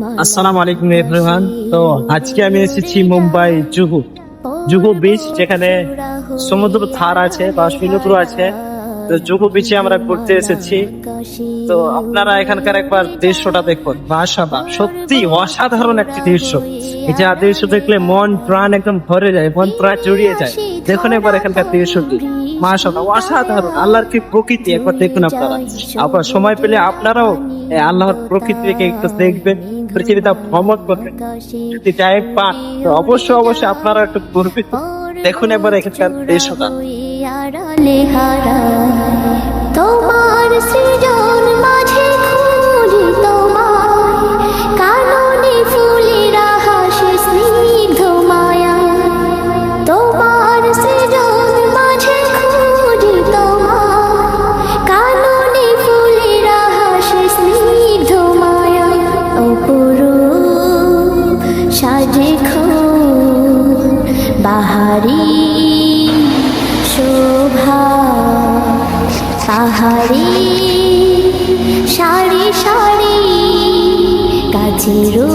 আসসালামু আলাইকুম এভরিওয়ান। তো আজকে আমি এসেছি মুম্বাই জুহু। জুহু বিচ যেখানে সমুদ্র ধার আছে বা সমুদ্র আছে। তো জুহু বিচে আমরা ঘুরতে এসেছি। তো আপনারা এখানকার একবার দৃশ্যটা দেখুন। মাশাআল্লাহ, সত্যি অসাধারণ একটি দৃশ্য। যা দৃশ্য দেখলে মন প্রাণ একদম ভরে যায়, মন প্রাণ জড়িয়ে যায়। দেখুন একবার এখানকার থেকে দৃশ্যটি মাশাআল্লাহ, অসাধারণ, আল্লাহর কি প্রকৃতি একবার দেখুন আপনারা। আপনার সময় পেলে আপনারাও আল্লাহর প্রকৃতিকে একটু দেখবেন পৃথিবীটা ভ্রমণ করবেন। যদি টাইম পান তো অবশ্যই অবশ্যই আপনারা একটু ঘুরবেন। দেখুন একবার এখানকার দৃশ্যটা সাজে বাহারি শোভা পাহাড়ি সারি সারি কাছের